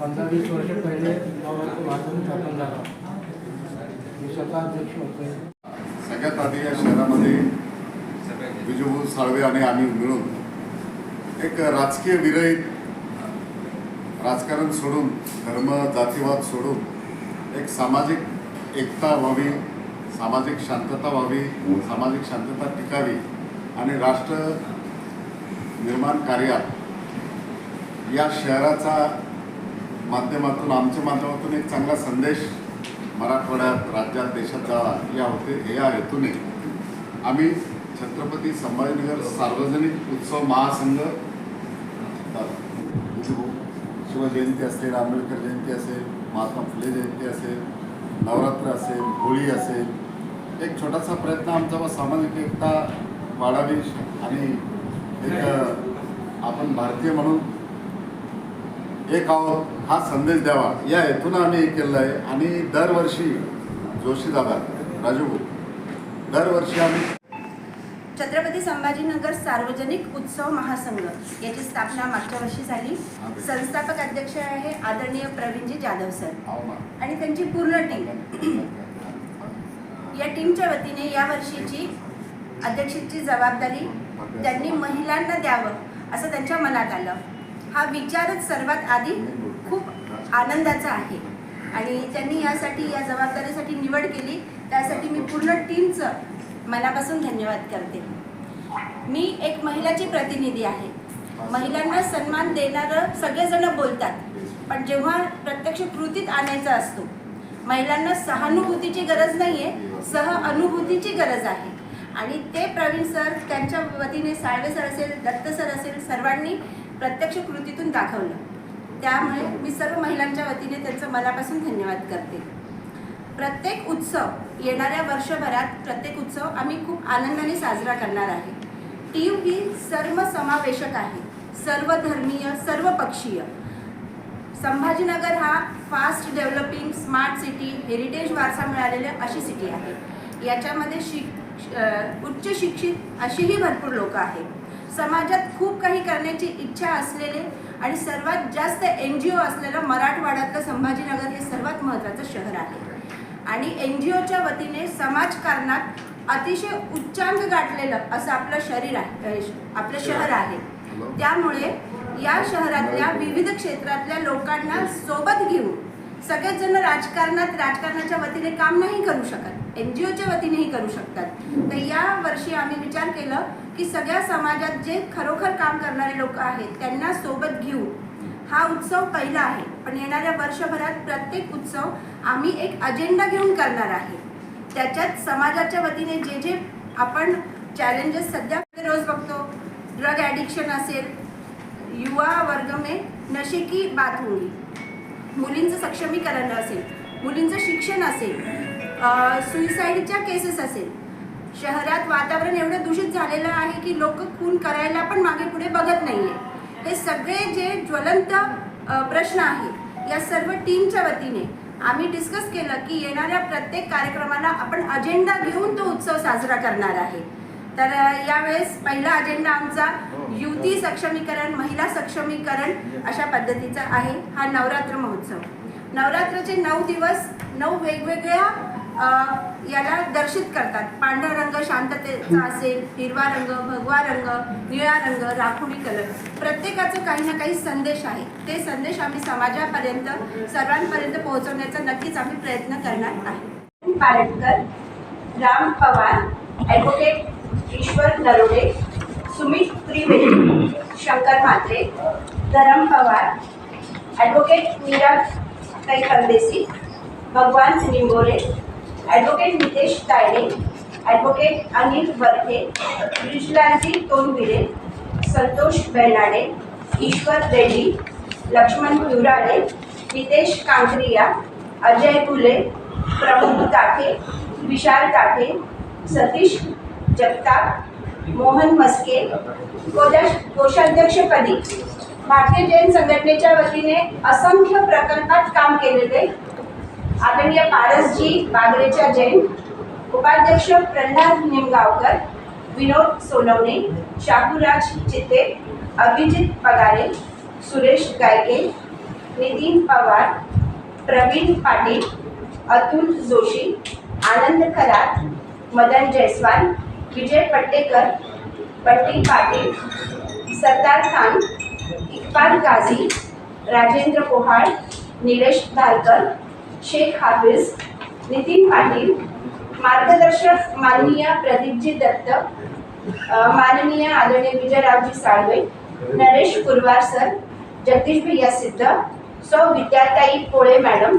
पंधरा वीस वर्ष पहिले वाचून स्थापन झाला. मी स्वतः अध्यक्ष होतो सगळ्यात आधी या शहरामध्ये विजयभाऊ साळवे आणि आम्ही मिळून एक राजकीय विरहित राजकारण सोडून धर्म जातीवाद सोडून एक सामाजिक एकता व्हावी सामाजिक शांतता व्हावी सामाजिक शांतता टिकावी आणि राष्ट्र निर्माण कार्यात या शहराचा माध्यमातून आमच्या माध्यमातून एक चांगला संदेश मराठवाड्यात राज्यात देशात जावा या होते या हेतूने. आम्ही छत्रपती संभाजीनगर सार्वजनिक उत्सव महासंघ शिवजयंती असेल आंबेडकर जयंती असेल महात्मा फुले जयंती असेल नवरात्र असेल होळी असेल एक छोटासा प्रयत्न आमचा व सामाजिक एकता वाढावी आणि एक आपण भारतीय म्हणून एक आहोत हा संदेश द्यावा. या हेतून आम्ही हे केलं आहे आणि दरवर्षी जोशी दादा राजू दरवर्षी आम्ही छत्रपती संभाजीनगर सार्वजनिक उत्सव महासंघ याची स्थापना मागच्या वर्षी झाली. संस्थापक अध्यक्ष आहे आदरणीय प्रवीणजी जाधव सर. आहो ना. आणि त्यांची पूर्ण टीम. या टीमच्या वतीने या वर्षीची अध्यक्षाची जबाबदारी त्यांनी महिलांना द्यावं असं त्यांच्या मनात आलं. हा विचारच सर्वात आधी खूप आनंदाचा आहे. आणि त्यांनी यासाठी या जबाबदारीसाठी निवड केली. त्यासाठी मी पूर्ण टीमचं मनापासून धन्यवाद करते. मी एक महिलाची प्रतिनिधी आहे. महिलांना सन्मान देणारं सगळेजण बोलतात. पण जेव्हा प्रत्यक्ष कृतीत आणायचा असतो महिलांना सहानुभूतीची गरज नाही आहे सह अनुभूतीची गरज आहे. आणि ते प्रवीण सर त्यांच्या वतीने साळवे सर असेल दत्त सर असेल सर्वांनी प्रत्यक्ष कृतीतून दाखवलं. त्यामुळे मी सर्व महिलांच्या वतीने त्यांचं मनापासून धन्यवाद करते. प्रत्येक उत्सव येणाऱ्या वर्षभरात प्रत्येक उत्सव आम्ही खूप आनंदाने साजरा करणार आहे. टीम ही सर्व समावेशक आहे. सर्व धर्मीय सर्व पक्षीय संभाजीनगर हा fast developing smart city heritage वारसा मिळालेली अशी सिटी आहे. याच्यामध्ये शिक उच्च शिक्षित अशीही भरपूर लोकं आहेत. समाजात खूप काही करण्याची इच्छा असलेले आणि सर्वात जास्त एन जी ओ असलेलं मराठवाड्यातलं संभाजीनगर हे सर्वात महत्त्वाचं शहर आहे. आणि एन जी ओच्या वतीने समाजकारणात अतिशय उच्चांक गाठलेलं असं आपलं शरीर आहे आपलं शहर. आहे. त्यामुळे या शहरातल्या विविध क्षेत्रातल्या लोकांना सोबत घेऊन सगळेच जण राजकारणात राजकारणाच्या वतीने काम नाही करू शकत एन जी ओच्या वतीनेही करू शकतात. तर या वर्षी आम्ही विचार केलं की सगळ्या समाजात जे खरोखर काम करणारे लोक आहेत त्यांना सोबत घेऊन हा उत्सव पहिला आहे. पण येणाऱ्या वर्षभरात प्रत्येक उत्सव आम्ही एक अजेंडा घेऊन करणार आहे. त्याच्यात समाजाच्या वतीने जे जे आपण चॅलेंजेस सध्या रोज बघतो ड्रग ॲडिक्शन असेल युवा वर्ग मे नशे की बात होईल मुलींचं सक्षमीकरण असेल मुलींचं शिक्षण असेल सुईसाईडच्या केसेस असेल शहरात वातावरण एवढं दूषित झालेलं आहे की लोक खून करायला पण मागे पुढे बघत नाहीये. हे सगळे जे ज्वलंत प्रश्न आहे या सर्व टीमच्या वतीने आम्ही डिस्कस केलं की येणाऱ्या प्रत्येक कार्यक्रमाला आपण अजेंडा घेऊन तो उत्सव साजरा करणार आहे. तर यावेळेस पहिला अजेंडा आमचा युवती सक्षमीकरण महिला सक्षमीकरण अशा पद्धतीचा आहे. हा नवरात्र महोत्सव. नवरात्राचे नऊ दिवस नऊ वेगवेगळ्या याला दर्शित करतात. पांढरा रंग शांततेचा असेल हिरवा रंग भगवा रंग निळा रंग राखुडी कलर. प्रत्येकाचं काही ना काही संदेश आहे. ते संदेश आम्ही समाजापर्यंत सर्वांपर्यंत पोहोचवण्याचा नक्कीच आम्ही प्रयत्न करणार आहे. Paratkar Ram Pawar advocate Ishwar Narode Sumit Trivedi Shankar Mhatre Dharam Pawar advocate Meera Tai Bhagwan Nimbore advocate Nitesh Tayde advocate Anil Varthe Brijlalji Tondvire Santosh Benade Ishwar Reddy Laxman Pivrale Nitesh Kankariya Ajay Phule Pramod Tathe Vishal Tathe Satish Jagtap Mohan Maske कोदश कोषाध्यक्षपदी भारतीय जैन संघटनेच्या वतीने असंख्य प्रकल्पात काम केलेले आदरणीय पारसजी बागरेच्या जैन उपाध्यक्ष प्रल्हाद निमगावकर विनोद सोनवणे शाहूराज चित्ते अभिजित पगारे सुरेश गायके नितीन पवार प्रवीण पाटील अतुल जोशी आनंद खरात मदन जयस्वाल विजय पट्टेकर पट्टी पाटील सरदार खान इक्बाल काझी राजेंद्र पोहाळ निलेश धारकर शेख हाफिज नितीन पाटील मार्गदर्शक माननीय प्रदीपजी दत्त माननीय आदरणीय विजयरावजी साळवे नरेश कुरवार सर जगदीश भैया सिद्ध सौ विद्याताई पोळे मॅडम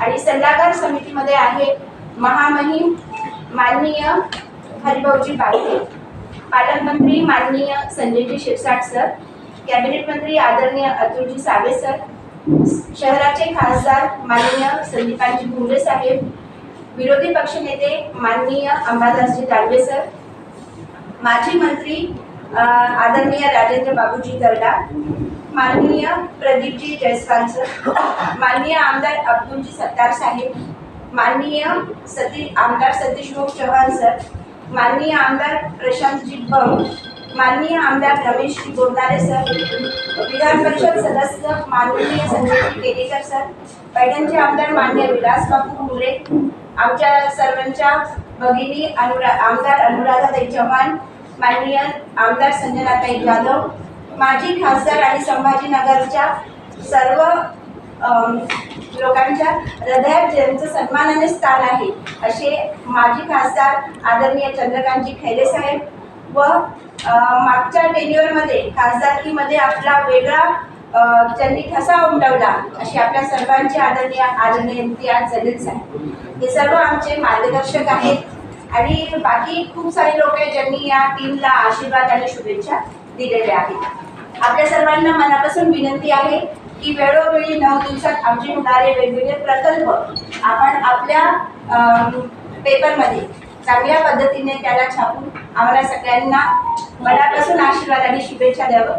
आणि सल्लागार समितीमध्ये आहे महामहिम माननीय हरिभाऊजी बागडे पालकमंत्री माननीय संजयजी शिरसाट सर कॅबिनेट मंत्री आदरणीय अतुलजी सावे सर शहराचे खासदार माननीय संदीपानजी भुमरे साहेब विरोधी पक्षनेते माननीय अंबादासजी दानवे सर माजी मंत्री आदरणीय राजेंद्र बाबूजी दर्डा माननीय प्रदीपजी जयस्वाल सर माननीय आमदार अब्दुलजी सत्तार साहेब माननीय सती आमदार सतीश सतीशमुख चव्हाण सर माननीय आमदार प्रशांतजी बंग माननीय आमदार रमेश बोरनारे सर विधान परिषद सदस्य माननीय संजय केलेकर सर पैठणचे आमदार मान्य विलास बापू मुले आमच्या सर्वांच्या भगिनी अनुरा आमदार अनुराधाताई चव्हाण माननीय आमदार संजनाताई जाधव माजी खासदार आणि संभाजीनगरच्या सर्व लोकांच्या हृदयात ज्यांचं सन्मानाने स्थान आहे असे माजी खासदार आदरणीय चंद्रकांतजी खैरे साहेब व मागच्या टेन्युअरमध्ये खासदारकीमध्ये आपला वेगळा त्यांनी ठसा उमटवला अशी आपल्या सर्वांचे आदरणीय आदरणीय इम्तियाज जलील साहेब. हे सर्व आमचे मार्गदर्शक आहेत. आणि बाकी खूप सारे लोक आहेत ज्यांनी या टीमला आशीर्वाद आणि शुभेच्छा दिलेल्या आहेत. आपल्या सर्वांना मनापासून विनंती आहे की वेळोवेळी नऊ दिवसात आमचे होणारे वेगवेगळे प्रकल्प आपण आपल्या पेपरमध्ये चांगल्या पद्धतीने त्याला छापून आम्हाला सगळ्यांना मनापासून आशीर्वाद आणि शुभेच्छा द्यावं.